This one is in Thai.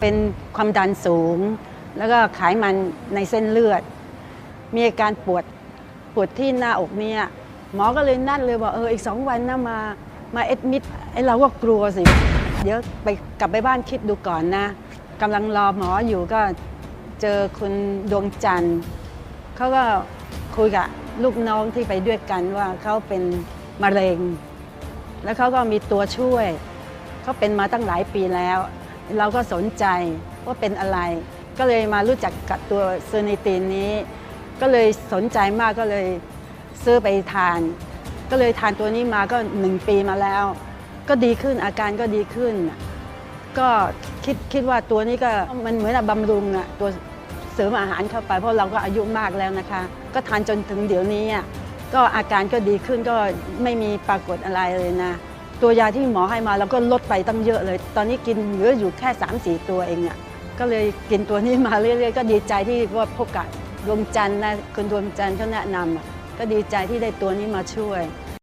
เป็นความดันสูง แล้วก็ไขมันในเส้นเลือด มีอาการปวดปวดที่หน้าอกเนี่ยหมอก็เลยนัดเลยบอกเอออีกสองวันนะมามาเอ็ดมิดไอ้เราก็กลัวสิเดี๋ยวไปกลับไปบ้านคิดดูก่อนนะกำลังรอหมออยู่ก็เจอคุณดวงจันทร์เขาก็คุยกับลูกน้องที่ไปด้วยกันว่าเขาเป็นมะเร็ง แล้วเขาก็มีตัวช่วยเขาเป็นมาตั้งหลายปีแล้ว เราก็สนใจว่าเป็นอะไร ก็เลยมารู้จักกับตัวเซอร์นิตีนนี้ ก็เลยสนใจมากก็เลยซื้อไปทาน ก็เลยทานตัวนี้มาก็หนึ่งปีมาแล้ว ก็ดีขึ้นอาการก็ดีขึ้น ก็คิดคิดว่าตัวนี้ก็มันเหมือนบบำรุงอะตัวเสริมอาหารเข้าไป เพราะเราก็อายุมากแล้วนะคะ ก็ทานจนถึงเดี๋ยวนี้อะก็อาการก็ดีขึ้นก็ไม่มีปรากฏอะไรเลยนะ ตัวยาที่หมอให้มาเราก็ลดไปตั้งเยอะเลย ตอนนี้กินเหลืออยู่แค่3 4ตัวเองอะก็เลยกินตัวนี้มาเรื่อยๆ ก็ดีใจที่ว่าพบกับดวงจันทร์นะคุณดวงจันทร์เขาแนะนำก็ดีใจที่ได้ตัวนี้มาช่วย